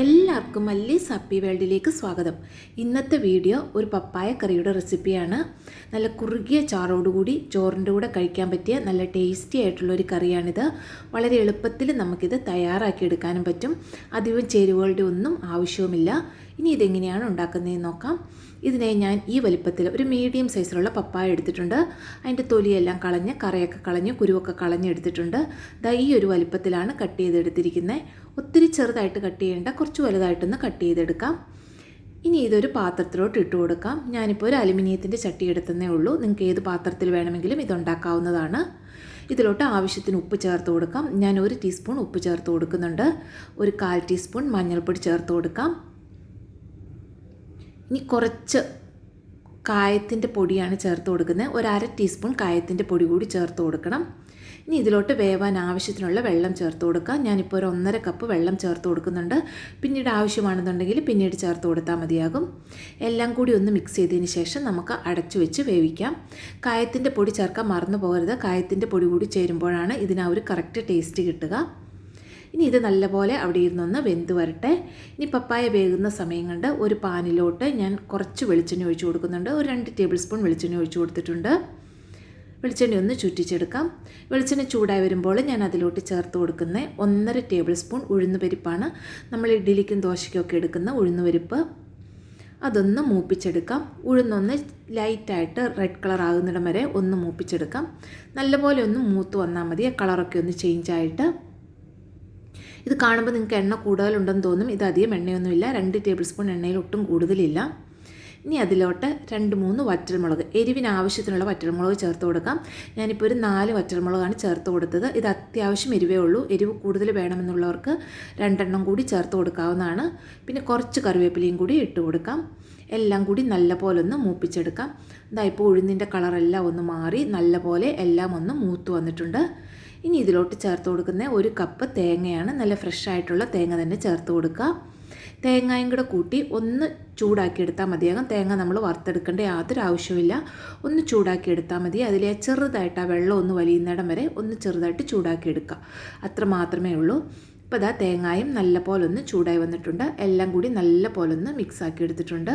എല്ലാവർക്കും മല്ലി സപ്പി വേൾഡിലേക്ക് സ്വാഗതം. ഇന്നത്തെ വീഡിയോ ഒരു പപ്പായ കറിയുടെ റെസിപ്പിയാണ്. നല്ല കുറുകിയ ചാറോടുകൂടി ചോറിന്റെ കൂടെ കഴിക്കാൻ പറ്റിയ നല്ല ടേസ്റ്റി ആയിട്ടുള്ള ഒരു കറിയാണിത്. വളരെ എളുപ്പത്തിൽ നമുക്കിത് തയ്യാറാക്കി എടുക്കാനും പറ്റും. അധികം ചേരുവകളുടെ ഒന്നും ആവശ്യവുമില്ല. ഇനി ഇതെങ്ങനെയാണ് ഉണ്ടാക്കുന്നതെന്ന് നോക്കാം. ഇതിനെ ഞാൻ ഈ വലിപ്പത്തിൽ ഒരു മീഡിയം സൈസിലുള്ള പപ്പായ എടുത്തിട്ടുണ്ട്. അതിന്റെ തൊലിയെല്ലാം കളഞ്ഞ് കറയൊക്കെ കളഞ്ഞ് കുരുവൊക്കെ കളഞ്ഞ് എടുത്തിട്ടുണ്ട്. ദാ ഈ ഒരു വലിപ്പത്തിലാണ് കട്ട് ചെയ്തെടുത്തിരിക്കുന്നത്. ഒത്തിരി ചെറുതായിട്ട് കട്ട് ചെയ്യേണ്ട കുറച്ച് വലുതായിട്ടൊന്ന് കട്ട് ചെയ്തെടുക്കാം. ഇനി ഇതൊരു പാത്രത്തിലോട്ട് ഇട്ട് കൊടുക്കാം. ഞാനിപ്പോൾ ഒരു അലുമിനിയത്തിന്റെ ചട്ടി എടുത്തതേ ഉള്ളൂ. നിങ്ങൾക്ക് ഏത് പാത്രത്തിൽ വേണമെങ്കിലും ഇതുണ്ടാക്കാവുന്നതാണ്. ഇതിലോട്ട് ആവശ്യത്തിന് ഉപ്പ് ചേർത്ത് കൊടുക്കാം. ഞാൻ ഒരു ടീസ്പൂൺ ഉപ്പ് ചേർത്ത് കൊടുക്കുന്നുണ്ട്. ഒരു കാൽ ടീസ്പൂൺ മഞ്ഞൾപ്പൊടി ചേർത്ത് കൊടുക്കാം. ഇനി കുറച്ച് കായത്തിന്റെ പൊടിയാണ് ചേർത്ത് കൊടുക്കുന്നത്. ഒരു അര ടീസ്പൂൺ കായത്തിന്റെ പൊടി കൂടി ചേർത്ത് കൊടുക്കണം. ഇനി ഇതിലോട്ട് വേവാൻ ആവശ്യത്തിനുള്ള വെള്ളം ചേർത്ത് കൊടുക്കാം. ഞാനിപ്പോൾ ഒരു ഒന്നര കപ്പ് വെള്ളം ചേർത്ത് കൊടുക്കുന്നുണ്ട്. പിന്നീട് ആവശ്യമാണെന്നുണ്ടെങ്കിൽ പിന്നീട് ചേർത്ത് കൊടുത്താൽ മതിയാകും. എല്ലാം കൂടി ഒന്ന് മിക്സ് ചെയ്തതിന് ശേഷം നമുക്ക് അടച്ചു വെച്ച് വേവിക്കാം. കായത്തിന്റെ പൊടി ചേർക്കാൻ മറന്നു പോകരുത്. കായത്തിന്റെ പൊടി കൂടി ചേരുമ്പോഴാണ് ഇതിന് ഒരു കറക്റ്റ് ടേസ്റ്റ് കിട്ടുക. ഇനി ഇത് നല്ലപോലെ അവിടെ ഇരുന്നൊന്ന് വെന്ത് വരട്ടെ. ഇനി പപ്പായ വേകുന്ന സമയം കണ്ട് ഒരു പാനിലോട്ട് ഞാൻ കുറച്ച് വെളിച്ചെണ്ണ ഒഴിച്ചു കൊടുക്കുന്നുണ്ട്. ഒരു രണ്ട് ടേബിൾ സ്പൂൺ വെളിച്ചെണ്ണ ഒഴിച്ചു കൊടുത്തിട്ടുണ്ട്. വെളിച്ചെണ്ണ ഒന്ന് ചുറ്റിച്ചെടുക്കാം. വെളിച്ചെണ്ണ ചൂടായി വരുമ്പോൾ ഞാൻ അതിലോട്ട് ചേർത്ത് കൊടുക്കുന്ന ഒന്നര ടേബിൾ സ്പൂൺ ഉഴുന്ന് പരിപ്പാണ്. നമ്മൾ ഇഡ്ഡലിക്കും ദോശയ്ക്കൊക്കെ എടുക്കുന്ന ഉഴുന്ന് പരിപ്പ്. അതൊന്ന് മൂപ്പിച്ചെടുക്കാം. ഉഴുന്നൊന്ന് ലൈറ്റായിട്ട് റെഡ് കളർ ആകുന്നിടം വരെ ഒന്ന് മൂപ്പിച്ചെടുക്കാം. നല്ലപോലെ ഒന്ന് മൂത്ത് വന്നാൽ മതി. ആ കളറൊക്കെ ഒന്ന് ചേഞ്ച് ആയിട്ട്. ഇത് കാണുമ്പോൾ നിങ്ങൾക്ക് എണ്ണ കൂടുതലുണ്ടെന്ന് തോന്നും. ഇത് അധികം എണ്ണയൊന്നുമില്ല. രണ്ട് ടേബിൾ സ്പൂൺ എണ്ണയിൽ ഒട്ടും കൂടുതലില്ല. ഇനി അതിലോട്ട് രണ്ട് മൂന്ന് വറ്റൽമുളക് എരിവിന് ആവശ്യത്തിനുള്ള വറ്റൽമുളക് ചേർത്ത് കൊടുക്കാം. ഞാനിപ്പോൾ ഒരു നാല് വറ്റൽമുളകാണ് ചേർത്ത് കൊടുത്തത്. ഇത് അത്യാവശ്യം എരിവേ ഉള്ളൂ. എരിവ് കൂടുതൽ വേണമെന്നുള്ളവർക്ക് രണ്ടെണ്ണം കൂടി ചേർത്ത് കൊടുക്കാവുന്നതാണ്. പിന്നെ കുറച്ച് കറിവേപ്പിലയും കൂടി ഇട്ട് കൊടുക്കാം. എല്ലാം കൂടി നല്ലപോലെ ഒന്ന് മൂപ്പിച്ചെടുക്കാം. ഇതാ ഇപ്പോൾ ഉഴുന്നിന്റെ കളറെല്ലാം ഒന്ന് മാറി നല്ലപോലെ എല്ലാം ഒന്ന് മൂത്ത് വന്നിട്ടുണ്ട്. ഇനി ഇതിലോട്ട് ചേർത്ത് കൊടുക്കുന്ന ഒരു കപ്പ് തേങ്ങയാണ് നല്ല ഫ്രഷ് ആയിട്ടുള്ള തേങ്ങ തന്നെ ചേർത്ത് കൊടുക്കുക. തേങ്ങയും കൂടെ കൂട്ടി ഒന്ന് ചൂടാക്കി എടുത്താൽ മതിയാകും തേങ്ങ നമ്മൾ വറുത്തെടുക്കേണ്ട യാതൊരു ആവശ്യമില്ല ഒന്ന് ചൂടാക്കി എടുത്താൽ മതി. അതിലെ ചെറുതായിട്ട് ആ വെള്ളം ഒന്ന് വലിയുന്നിടം വരെ ഒന്ന് ചെറുതായിട്ട് ചൂടാക്കി എടുക്കുക അത്ര മാത്രമേ ഉള്ളൂ. ഇപ്പോൾ ഇതാ തേങ്ങായും നല്ല പോലെ ഒന്ന് ചൂടായി വന്നിട്ടുണ്ട്. എല്ലാം കൂടി നല്ല പോലെ ഒന്ന് മിക്സ് ആക്കി എടുത്തിട്ടുണ്ട്.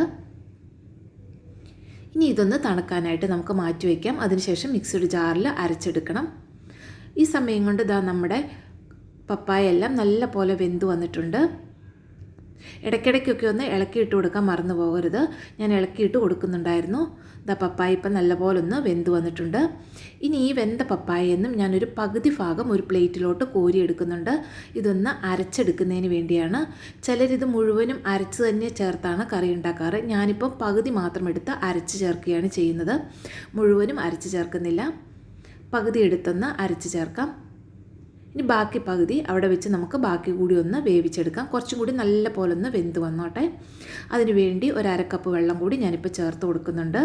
ഇനി ഇതൊന്ന് തണുക്കാനായിട്ട് നമുക്ക് മാറ്റി വയ്ക്കാം അതിനുശേഷം മിക്സിയുടെ ജാറിൽ അരച്ചെടുക്കണം. ഈ സമയം കൊണ്ട് ഇതാ നമ്മുടെ പപ്പായ എല്ലാം നല്ല പോലെ വെന്ത് വന്നിട്ടുണ്ട്. ഇടയ്ക്കിടയ്ക്കൊക്കെ ഒന്ന് ഇളക്കിയിട്ട് കൊടുക്കാൻ മറന്നു പോകരുത്. ഞാൻ ഇളക്കിയിട്ട് കൊടുക്കുന്നുണ്ടായിരുന്നു. ദാ പപ്പായ ഇപ്പം നല്ലപോലെ ഒന്ന് വെന്ത് വന്നിട്ടുണ്ട്. ഇനി ഈ വെന്ത പപ്പായെന്നും ഞാനൊരു പകുതി ഭാഗം ഒരു പ്ലേറ്റിലോട്ട് കോരിയെടുക്കുന്നുണ്ട് ഇതൊന്ന് അരച്ചെടുക്കുന്നതിന് വേണ്ടിയാണ്. ചിലരിത് മുഴുവനും അരച്ച് തന്നെ ചേർത്താണ് കറി ഉണ്ടാക്കാറ്. ഞാനിപ്പം പകുതി മാത്രം എടുത്ത് അരച്ച് ചേർക്കുകയാണ് ചെയ്യുന്നത്. മുഴുവനും അരച്ച് ചേർക്കുന്നില്ല. പകുതി എടുത്തൊന്ന് അരച്ച് ചേർക്കാം. ഇനി ബാക്കി പകുതി അവിടെ വെച്ച് നമുക്ക് ബാക്കി കൂടി ഒന്ന് വേവിച്ചെടുക്കാം. കുറച്ചും കൂടി നല്ല പോലെ ഒന്ന് വെന്ത് വന്നോട്ടെ. അതിനു വേണ്ടി ഒരു അരക്കപ്പ് വെള്ളം കൂടി ഞാനിപ്പോൾ ചേർത്ത് കൊടുക്കുന്നുണ്ട്.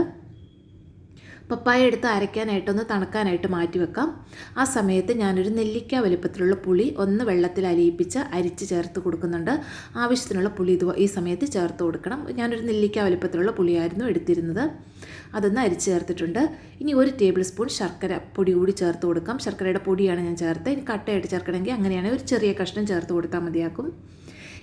പപ്പായ എടുത്ത് അരയ്ക്കാനായിട്ടൊന്ന് തണുക്കാനായിട്ട് മാറ്റി വെക്കാം. ആ സമയത്ത് ഞാനൊരു നെല്ലിക്ക വലുപ്പത്തിലുള്ള പുളി ഒന്ന് വെള്ളത്തിൽ അലിയിപ്പിച്ച് അരിച്ച് ചേർത്ത് കൊടുക്കുന്നുണ്ട്. ആവശ്യത്തിനുള്ള പുളി ഇത് ഈ സമയത്ത് ചേർത്ത് കൊടുക്കണം. ഞാനൊരു നെല്ലിക്ക വലുപ്പത്തിലുള്ള പുളിയായിരുന്നു എടുത്തിരുന്നത്. അതൊന്ന് അരിച്ച് ചേർത്തിട്ടുണ്ട്. ഇനി ഒരു ടേബിൾ സ്പൂൺ ശർക്കര പൊടി കൂടി ചേർത്ത് കൊടുക്കാം. ശർക്കരയുടെ പൊടിയാണ് ഞാൻ ചേർത്ത് ഇനി കട്ടയായിട്ട് ചേർക്കണമെങ്കിൽ അങ്ങനെയാണെങ്കിൽ ഒരു ചെറിയ കഷ്ണം ചേർത്ത് കൊടുത്താൽ മതിയാക്കും.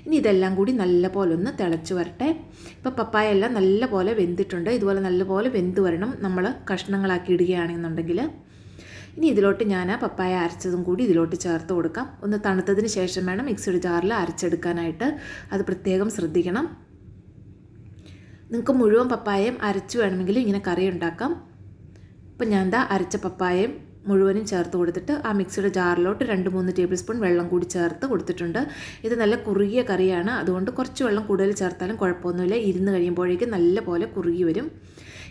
ഇനി ഇതെല്ലാം കൂടി നല്ലപോലെ ഒന്ന് തിളച്ച് വരട്ടെ. ഇപ്പോൾ പപ്പായ എല്ലാം നല്ലപോലെ വെന്തിട്ടുണ്ട്. ഇതുപോലെ നല്ലപോലെ വെന്ത് വരണം. നമ്മൾ കഷ്ണങ്ങളാക്കി ഇടുകയാണെന്നുണ്ടെങ്കിൽ. ഇനി ഇതിലോട്ട് ഞാൻ ആ പപ്പായ അരച്ചതും കൂടി ഇതിലോട്ട് ചേർത്ത് കൊടുക്കാം. ഒന്ന് തണുത്തതിന് ശേഷം വേണം മിക്സഡ് ജാറിൽ അരച്ചെടുക്കാനായിട്ട്. അത് പ്രത്യേകം ശ്രദ്ധിക്കണം. നിങ്ങൾക്ക് മുഴുവൻ പപ്പായയും അരച്ച് വേണമെങ്കിൽ ഇങ്ങനെ കറി ഉണ്ടാക്കാം. ഇപ്പം ഞാൻ എന്താ അരച്ച പപ്പായയും മുഴുവനും ചേർത്ത് കൊടുത്തിട്ട് ആ മിക്സിയുടെ ജാറിലോട്ട് രണ്ട് മൂന്ന് ടേബിൾ സ്പൂൺ വെള്ളം കൂടി ചേർത്ത് കൊടുത്തിട്ടുണ്ട്. ഇത് നല്ല കുറുകിയ കറിയാണ്. അതുകൊണ്ട് കുറച്ച് വെള്ളം കൂടുതൽ ചേർത്താലും കുഴപ്പമൊന്നുമില്ല. ഇരുന്ന് കഴിയുമ്പോഴേക്കും നല്ല പോലെ കുറുകി വരും.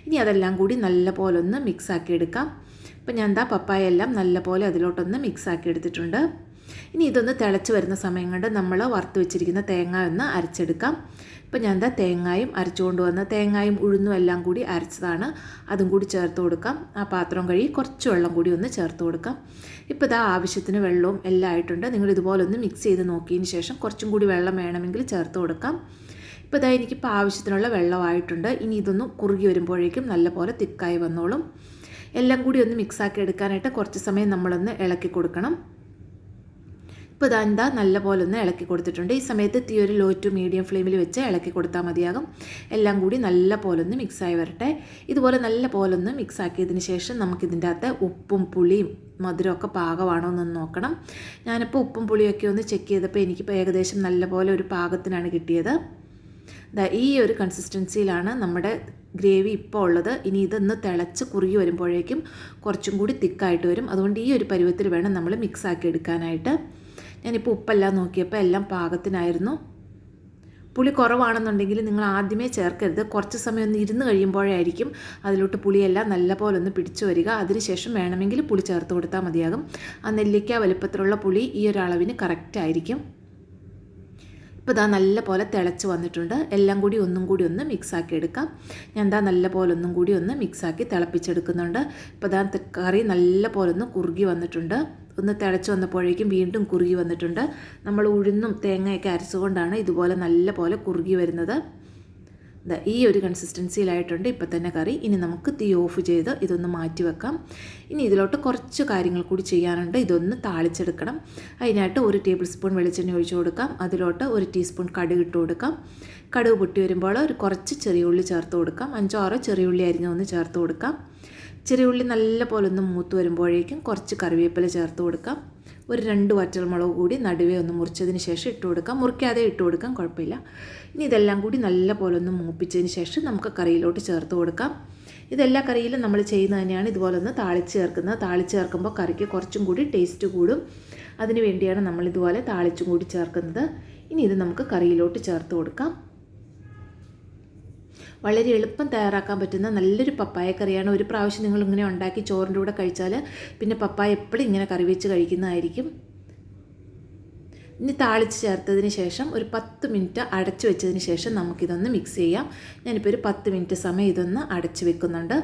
ഇനി അതെല്ലാം കൂടി നല്ല പോലെ ഒന്ന് മിക്സ് ആക്കി എടുക്കാം. ഇപ്പം ഞാൻ എന്താ പപ്പായ എല്ലാം നല്ല പോലെ അതിലോട്ടൊന്ന് മിക്സ് ആക്കി എടുത്തിട്ടുണ്ട്. ഇനി ഇതൊന്ന് തിളച്ച് വരുന്ന സമയം കൊണ്ട് നമ്മൾ വറുത്ത് വെച്ചിരിക്കുന്ന തേങ്ങ ഒന്ന് അരച്ചെടുക്കാം. ഇപ്പം ഞാൻ എന്താ തേങ്ങായും അരച്ചുകൊണ്ട് വന്ന തേങ്ങായും ഉഴുന്നും എല്ലാം കൂടി അരച്ചതാണ്. അതും കൂടി ചേർത്ത് കൊടുക്കാം. ആ പാത്രം കഴുകി കുറച്ച് വെള്ളം കൂടി ഒന്ന് ചേർത്ത് കൊടുക്കാം. ഇപ്പോൾ ഇതാ ആവശ്യത്തിന് വെള്ളവും എല്ലാം ആയിട്ടുണ്ട്. നിങ്ങൾ ഇതുപോലെ ഒന്ന് മിക്സ് ചെയ്ത് നോക്കിയതിന് ശേഷം കുറച്ചും കൂടി വെള്ളം വേണമെങ്കിൽ ചേർത്ത് കൊടുക്കാം. ഇപ്പോൾ ഇതാ എനിക്കിപ്പോൾ ആവശ്യത്തിനുള്ള വെള്ളമായിട്ടുണ്ട് ഇനി ഇതൊന്ന് കുറുകി വരുമ്പോഴേക്കും നല്ലപോലെ തിക്കായി വന്നോളും. എല്ലാം കൂടി ഒന്ന് മിക്സാക്കി എടുക്കാനായിട്ട് കുറച്ച് സമയം നമ്മളൊന്ന് ഇളക്കി കൊടുക്കണം. ഇപ്പോൾ ഇതാ എന്താ നല്ല പോലെ ഒന്ന് ഇളക്കി കൊടുത്തിട്ടുണ്ട്. ഈ സമയത്ത് തീ ഒരു ലോ ടു മീഡിയം ഫ്ലെയിമിൽ വെച്ച് ഇളക്കി കൊടുത്താൽ മതിയാകും. എല്ലാം കൂടി നല്ല പോലെ ഒന്ന് മിക്സായി വരട്ടെ. ഇതുപോലെ നല്ല പോലെ ഒന്ന് മിക്സ് ആക്കിയതിന് ശേഷം നമുക്കിതിന്റെ അകത്ത് ഉപ്പും പുളിയും മധുരമൊക്കെ പാകമാണോ എന്നൊന്ന് നോക്കണം. ഞാനിപ്പോൾ ഉപ്പും പുളിയൊക്കെ ഒന്ന് ചെക്ക് ചെയ്തപ്പോൾ എനിക്കിപ്പോൾ ഏകദേശം നല്ല പോലെ ഒരു പാകത്തിനാണ് കിട്ടിയത്. ഈ ഒരു കൺസിസ്റ്റൻസിയിലാണ് നമ്മുടെ ഗ്രേവി ഇപ്പോൾ ഉള്ളത്. ഇനി ഇതൊന്ന് തിളച്ച് കുറുകി വരുമ്പോഴേക്കും കുറച്ചും കൂടി തിക്കായിട്ട് വരും. അതുകൊണ്ട് ഈ ഒരു പരുവത്തിൽ വേണം നമ്മൾ മിക്സ് ആക്കി എടുക്കാനായിട്ട്. ഞാനിപ്പോൾ ഉപ്പെല്ലാം നോക്കിയപ്പോൾ എല്ലാം പാകത്തിനായിരുന്നു. പുളി കുറവാണെന്നുണ്ടെങ്കിൽ നിങ്ങൾ ആദ്യമേ ചേർക്കരുത്. കുറച്ച് സമയം ഒന്ന് ഇരുന്ന് കഴിയുമ്പോഴായിരിക്കും അതിലോട്ട് പുളിയെല്ലാം നല്ലപോലെ ഒന്ന് പിടിച്ചു വരിക. അതിനുശേഷം വേണമെങ്കിൽ പുളി ചേർത്ത് കൊടുത്താൽ മതിയാകും. ആ നെല്ലിക്ക വലുപ്പത്തിലുള്ള പുളി ഈ ഒരു അളവിന് കറക്റ്റ് ആയിരിക്കും. ഇപ്പോൾ ഇതാ നല്ല പോലെ തിളച്ച് വന്നിട്ടുണ്ട്. എല്ലാം കൂടി ഒന്നും കൂടി ഒന്ന് മിക്സാക്കി എടുക്കാം. ഞാൻ എന്താ നല്ല പോലെ ഒന്നും കൂടി ഒന്ന് മിക്സാക്കി തിളപ്പിച്ചെടുക്കുന്നുണ്ട്. ഇപ്പോൾ ഇതാ കറി നല്ല പോലെ ഒന്ന് കുറുകി വന്നിട്ടുണ്ട്. ഒന്ന് തിളച്ച് വന്നപ്പോഴേക്കും വീണ്ടും കുറുകി വന്നിട്ടുണ്ട്. നമ്മൾ ഉഴുന്നും തേങ്ങയൊക്കെ അരച്ചുകൊണ്ടാണ് ഇതുപോലെ നല്ല പോലെ കുറുകി വരുന്നത്. ഈ ഒരു കൺസിസ്റ്റൻസിയിലായിട്ടുണ്ട് ഇപ്പം തന്നെ കറി. ഇനി നമുക്ക് തീ ഓഫ് ചെയ്ത് ഇതൊന്ന് മാറ്റി വെക്കാം. ഇനി ഇതിലോട്ട് കുറച്ച് കാര്യങ്ങൾ കൂടി ചെയ്യാനുണ്ട്. ഇതൊന്ന് താളിച്ചെടുക്കണം. അതിനായിട്ട് ഒരു ടേബിൾ സ്പൂൺ വെളിച്ചെണ്ണ ഒഴിച്ചു കൊടുക്കാം. അതിലോട്ട് ഒരു ടീസ്പൂൺ കടുക് ഇട്ട് കൊടുക്കാം. കടുക് പൊട്ടി വരുമ്പോൾ ഒരു കുറച്ച് ചെറിയ ഉള്ളി ചേർത്ത് കൊടുക്കാം. അഞ്ചോ ആറോ ചെറിയ ഉള്ളി അരിഞ്ഞൊന്ന് ചേർത്ത് കൊടുക്കാം. ചെറിയ ഉള്ളി നല്ല പോലെ ഒന്ന് മൂത്ത് വരുമ്പോഴേക്കും കുറച്ച് കറിവേപ്പില ചേർത്ത് കൊടുക്കാം. ഒരു രണ്ട് വറ്റൽമുളക് കൂടി നടുവേ ഒന്ന് മുറിച്ചതിന് ശേഷം ഇട്ട് കൊടുക്കാം. മുറിക്കാതെ ഇട്ട് കൊടുക്കാം കുഴപ്പമില്ല. ഇനി ഇതെല്ലാം കൂടി നല്ല പോലെ ഒന്ന് മൂപ്പിച്ചതിന് ശേഷം നമുക്ക് കറിയിലോട്ട് ചേർത്ത് കൊടുക്കാം. ഇതെല്ലാ കറിയിലും നമ്മൾ ചെയ്യുന്നത് തന്നെയാണ് ഇതുപോലെ ഒന്ന് താളിച്ച് ചേർക്കുന്നത്. താളിച്ച് ചേർക്കുമ്പോൾ കറിക്ക് കുറച്ചും കൂടി ടേസ്റ്റ് കൂടും. അതിന് വേണ്ടിയാണ് നമ്മൾ ഇതുപോലെ താളിച്ചും കൂടി ചേർക്കുന്നത്. ഇനി ഇത് നമുക്ക് കറിയിലോട്ട് ചേർത്ത് കൊടുക്കാം. വളരെ എളുപ്പം തയ്യാറാക്കാൻ പറ്റുന്ന നല്ലൊരു പപ്പായ കറിയാണ്. ഒരു പ്രാവശ്യം നിങ്ങൾ ഇങ്ങനെ ഉണ്ടാക്കി ചോറിന്റെ കൂടെ കഴിച്ചാൽ പിന്നെ പപ്പായ എപ്പോഴും ഇങ്ങനെ കറി വെച്ച് കഴിക്കുന്നതായിരിക്കും. ഇനി താളിച്ച് ചേർത്തതിന് ശേഷം ഒരു പത്ത് മിനിറ്റ് അടച്ചു വെച്ചതിന് ശേഷം നമുക്കിതൊന്ന് മിക്സ് ചെയ്യാം. ഞാനിപ്പോൾ ഒരു പത്ത് മിനിറ്റ് സമയം ഇതൊന്ന് അടച്ചു വെക്കുന്നുണ്ട്.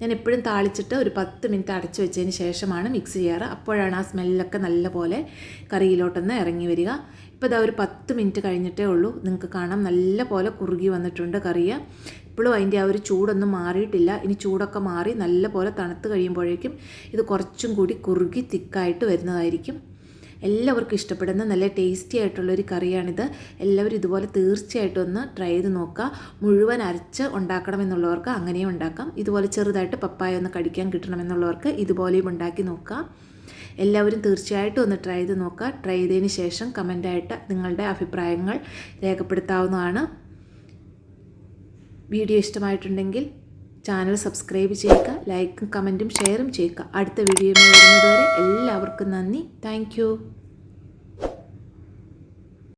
ഞാൻ എപ്പോഴും താളിച്ചിട്ട് ഒരു പത്ത് മിനിറ്റ് അടച്ചു വെച്ചതിന് ശേഷമാണ് മിക്സ് ചെയ്യാറ്. അപ്പോഴാണ് ആ സ്മെല്ലൊക്കെ നല്ലപോലെ കറിയിലോട്ടൊന്ന് ഇറങ്ങി വരിക. ഇപ്പോൾ ഇതാ ഒരു പത്ത് മിനിറ്റ് കഴിഞ്ഞിട്ടേ ഉള്ളൂ. നിങ്ങൾക്ക് കാണാം. നല്ല പോലെ കുറുകി വന്നിട്ടുണ്ട് കറിയ. ഇപ്പോഴും അതിന്റെ ആ ഒരു ചൂടൊന്നും മാറിയിട്ടില്ല. ഇനി ചൂടൊക്കെ മാറി നല്ല പോലെ തണുത്ത് കഴിയുമ്പോഴേക്കും ഇത് കുറച്ചും കൂടി കുറുകി തിക്കായിട്ട് വരുന്നതായിരിക്കും. എല്ലാവർക്കും ഇഷ്ടപ്പെടുന്ന നല്ല ടേസ്റ്റി ആയിട്ടുള്ളൊരു കറിയാണിത്. എല്ലാവരും ഇതുപോലെ തീർച്ചയായിട്ടും ഒന്ന് ട്രൈ ചെയ്ത് നോക്കുക. മുഴുവൻ അരച്ച് ഉണ്ടാക്കണമെന്നുള്ളവർക്ക് അങ്ങനെയും ഉണ്ടാക്കാം. ഇതുപോലെ ചെറുതായിട്ട് പപ്പായ ഒന്ന് കടിക്കാൻ കിട്ടണമെന്നുള്ളവർക്ക് ഇതുപോലെയും ഉണ്ടാക്കി നോക്കുക. എല്ലാവരും തീർച്ചയായിട്ടും ഒന്ന് ട്രൈ ചെയ്ത് നോക്കുക. ട്രൈ ചെയ്തതിന് ശേഷം കമന്റായിട്ട് നിങ്ങളുടെ അഭിപ്രായങ്ങൾ രേഖപ്പെടുത്താവുന്നതാണ്. വീഡിയോ ഇഷ്ടമായിട്ടുണ്ടെങ്കിൽ ചാനൽ സബ്സ്ക്രൈബ് ചെയ്യുക ലൈക്കും കമന്റും ഷെയറും ചെയ്യുക. അടുത്ത വീഡിയോയിൽ വരുന്നതുവരെ എല്ലാവർക്കും നന്ദി. താങ്ക്